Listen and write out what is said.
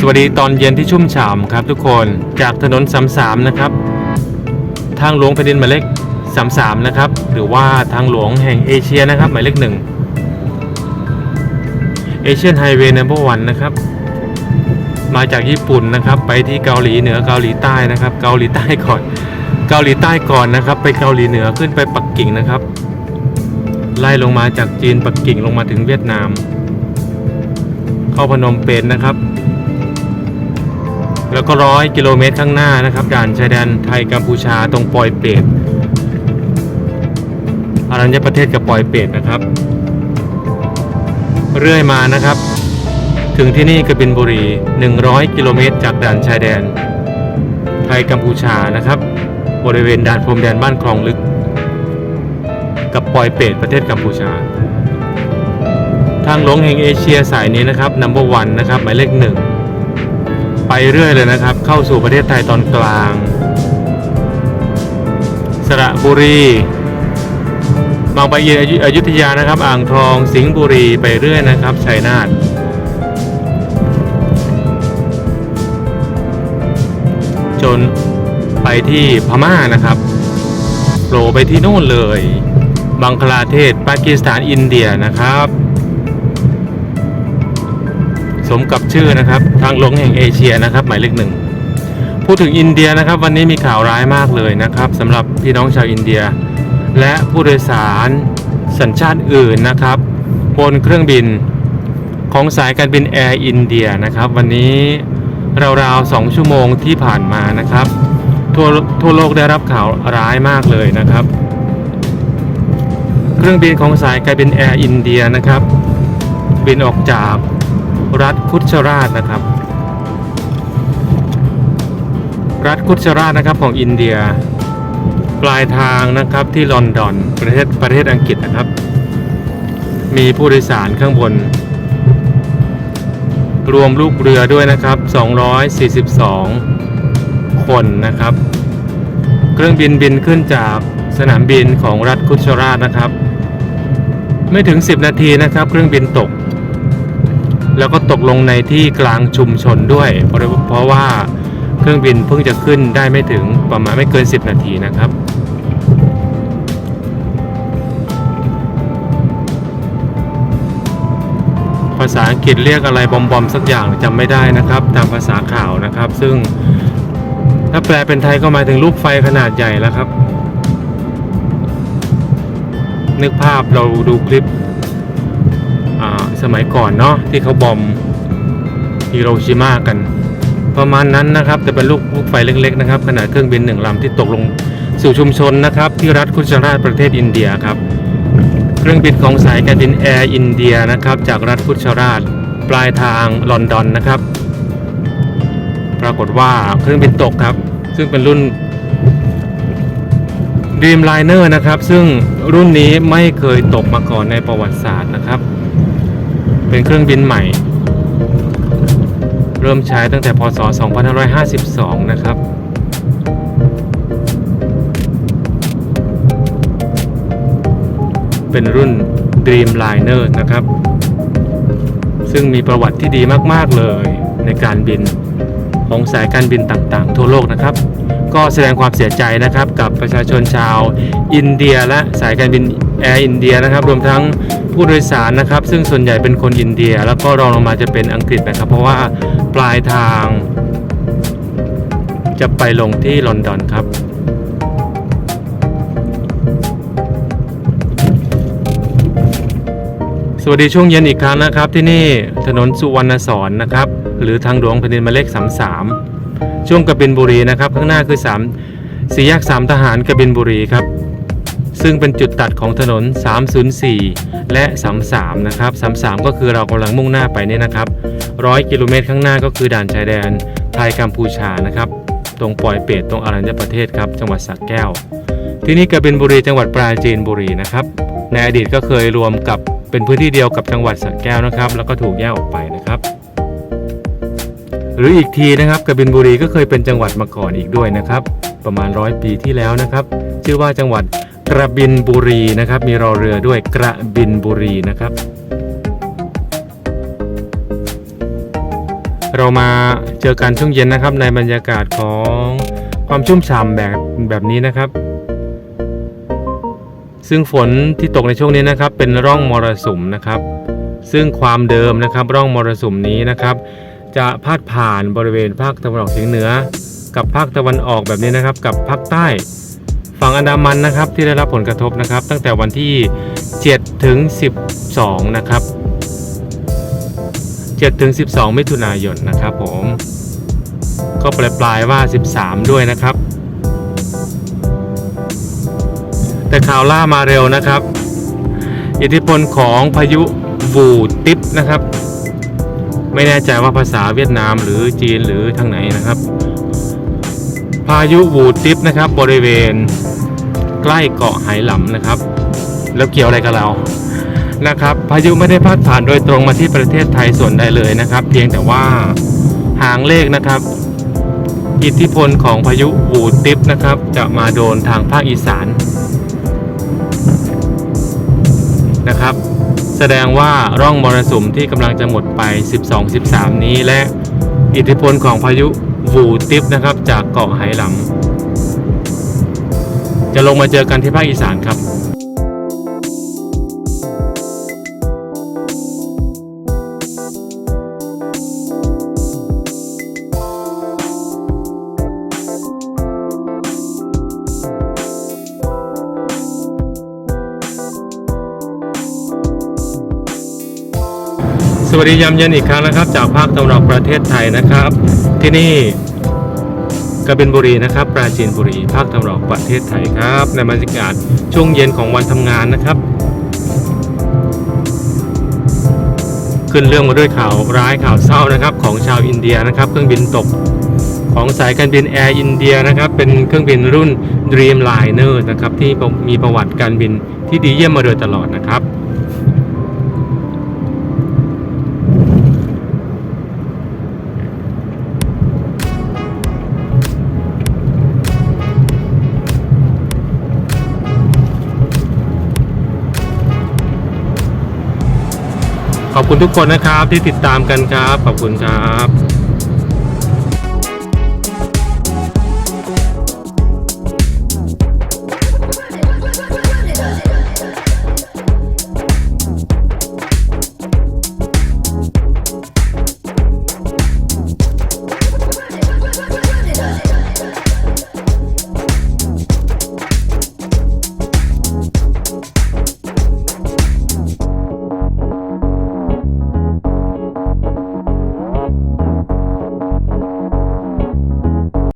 สวัสดีตอนเย็นที่ชุ่มฉ่ำครับทุกคนจากถนน33นะครับ ทางหลวงแผ่นดินหมายเลข33นะครับ หรือว่าทางหลวงแห่งเอเชียนะครับ หมายเลขหนึ่งเอเชียนไฮเวย์นัมเบอร์วันนะครับ มาจากญี่ปุ่นนะครับ ไปที่เกาหลีเหนือเกาหลีใต้นะครับ เกาหลีใต้ก่อน เกาหลีใต้ก่อนนะครับ ไปเกาหลีเหนือขึ้นไปปักกิ่งนะครับ ไล่ลงมาจากจีนปักกิ่งลงมาถึงเวียดนาม เข้าพนมเปญนะครับ แล้วก็ร้อยกิโลเมตรข้างหน้านะครับ ด่านชายแดนไทยกัมพูชาตรงปอยเปตอารัญญประเทศกับปอยเปตนะครับ เรื่อยมานะครับ ถึงที่นี่กบินบุรี 100 กิโลเมตร จากด่านชายแดน ไทยกัมพูชานะครับ บริเวณด่านพรมแดนบ้านคลองลึก กับปอยเปตประเทศกัมพูชา ทางหลวงแห่งเอเชียสายนี้นะครับ number one นะครับหมายเลขหนึ่ง เรื่อยเลยนะครับ เข้าสู่ประเทศไทยตอนกลาง สระบุรีบางปะอินอยุอยุธยานะครับ อ่างทองสิงห์บุรีไปเรื่อยนะครับชัยนาทจนไปที่พม่านะครับโผล่ไปที่นู่นเลย บังคลาเทศปากีสถานอินเดียนะครับ สมกับชื่อนะครับ ทางหลวงแห่งเอเชียนะครับ หมายเลขหนึ่งพูดถึงอินเดียนะครับ วันนี้มีข่าวร้ายมากเลยนะครับสำหรับพี่น้องชาวอินเดีย และผู้โดยสารสัญชาติอื่นนะครับบนเครื่องบินของสายการบินแอร์อินเดียนะครับ วันนี้ราวๆสองชั่วโมงที่ผ่านมานะครับ ทั่วทั่วโลกได้รับข่าวร้ายมากเลยนะครับ เครื่องบินของสายการบินแอร์อินเดียนะครับ บินออกจาก รัฐคุชราชนะครับ รัฐคุชราชนะครับของอินเดีย ปลายทางนะครับที่ลอนดอนประเทศประเทศอังกฤษนะครับ มีผู้โดยสารข้างบน รวมลูกเรือด้วยนะครับ 242 คนนะครับ เครื่องบินบินขึ้นจากสนามบินของรัฐคุชราชนะครับ ไม่ถึง 10 นาทีนะครับ เครื่องบินตก แล้วก็ตกลงในที่กลางชุมชนด้วยเพราะว่าเครื่องบินเพิ่งจะขึ้นได้ไม่ถึงประมาณไม่เกิน 10 นาทีนะครับภาษาอังกฤษเรียกอะไรบอมบอมสักอย่างจำไม่ได้นะครับ ตามภาษาข่าวนะครับ ซึ่งถ้าแปลเป็นไทยก็หมายถึงลูกไฟขนาดใหญ่แล้วครับ นึกภาพเราดูคลิป สมัยก่อนเนาะที่เขาบอมฮิโรชิมากัน ประมาณนั้นนะครับแต่เป็นลูกลูกไฟเล็กๆนะครับขนาดเครื่องบินหนึ่งลำที่ตกลงสู่ชุมชนนะครับที่รัฐคุชราชประเทศอินเดียครับ เครื่องบินของสายการบินแอร์อินเดียนะครับจากรัฐคุชราชปลายทางลอนดอนนะครับ ปรากฏว่าเครื่องบินตกครับ ซึ่งเป็นรุ่น Dreamliner นะครับ ซึ่งรุ่นนี้ไม่เคยตกมาก่อนในประวัติศาสตร์นะครับ เป็นเครื่องบินใหม่ เริ่มใช้ตั้งแต่พศ 2552 นะครับเป็นรุ่น Dreamliner นะครับ ซึ่งมีประวัติที่ดีมาก ๆ เลยในการบินของสายการบินต่างๆ ทั่วโลกนะครับ ก็แสดงความเสียใจนะครับกับประชาชนชาวอินเดียและสายการบิน แอร์อินเดียนะครับ รวมทั้งผู้โดยสารนะครับ ซึ่งส่วนใหญ่เป็นคนอินเดีย แล้วก็รองลงมาจะเป็นอังกฤษนะครับ เพราะว่าปลายทางจะไปลงที่ลอนดอนครับสวัสดีช่วงเย็นอีกครั้งนะครับ ที่นี่ถนนสุวรรณสอนนะครับ หรือทางหลวงแผ่นดินหมายเลข 33 ช่วงกบินบุรีนะครับ ข้างหน้าคือ 3 สี่แยก 3 ทหารกบินบุรีครับ ซึ่งเป็นจุดตัดของถนน 304 และ 33 นะครับ 33 ก็คือเรากำลังมุ่งหน้าไปเนี่ยนะครับ 100 กิโลเมตรข้างหน้าก็คือด่านชายแดนไทยกัมพูชานะครับ ตรงปอยเปตตรงอรัญญประเทศครับ จังหวัดสระแก้ว ที่นี่กบินบุรีจังหวัดปราจีนบุรีนะครับ ในอดีตก็เคยรวมกับเป็นพื้นที่เดียวกับจังหวัดสระแก้วนะครับ แล้วก็ถูกแยกออกไปนะครับหรืออีกทีนะครับกบินบุรีก็เคยเป็นจังหวัดมาก่อนอีกด้วยนะครับ ประมาณร้อยปีที่แล้วนะครับ ชื่อว่าจังหวัด กระบินบุรีนะครับ มีรอเรือด้วยกระบินบุรีนะครับ เรามาเจอกันช่วงเย็นนะครับในบรรยากาศของความชุ่มฉ่ำแบบแบบนี้นะครับ ซึ่งฝนที่ตกในช่วงนี้นะครับ เป็นร่องมรสุมนะครับ ซึ่งความเดิมนะครับ ร่องมรสุมนี้นะครับ จะพาดผ่านบริเวณภาคตะวันออกเฉียงเหนือ กับภาคตะวันออกแบบนี้นะครับ กับภาคใต้ ฝั่งอันดามันนะครับที่ได้รับผลกระทบนะครับ ตั้งแต่วันที่ 7 ถึง 12 นะครับ 7 ถึง 12 มิถุนายนนะครับผม ก็ปลายปลายๆว่า 13 ด้วยนะครับ แต่ข่าวล่ามาเร็วนะครับ อิทธิพลของพายุวูติปนะครับ ไม่แน่ใจว่าภาษาเวียดนามหรือจีนหรือทางไหนนะครับ พายุวูติปนะครับ บริเวณ ใกล้เกาะไหหลำนะครับ แล้วเกี่ยวอะไรกับเรานะครับ พายุไม่ได้พาดผ่านโดยตรงมาที่ประเทศไทยส่วนใดเลยนะครับ เพียงแต่ว่าหางเลขนะครับ อิทธิพลของพายุวูติปนะครับ จะมาโดนทางภาคอีสานนะครับ แสดงว่าร่องมรสุมที่กำลังจะหมดไป 12-13 นี้และอิทธิพลของพายุ วูติฟนะครับ จากเกาะไหหลำจะลงมาเจอกันที่ภาคอีสานครับ สวัสดียามเย็นอีกครั้งนะครับ จากภาคตะวันออกประเทศไทยนะครับ ที่นี่กบินบุรีนะครับ ปราจีนบุรี ภาคตะวันออกประเทศไทยครับ ในบรรยากาศช่วงเย็นของวันทำงานนะครับ ขึ้นเรื่องมาด้วยข่าวร้ายข่าวเศร้านะครับ ของชาวอินเดียนะครับ เครื่องบินตกของสายการบินแอร์อินเดียนะครับ เป็นเครื่องบินรุ่น Dreamliner นะครับที่มีประวัติการบินที่ดีเยี่ยมมาโดยตลอดนะครับ ขอบคุณทุกคนนะครับที่ติดตามกันครับ ขอบคุณครับ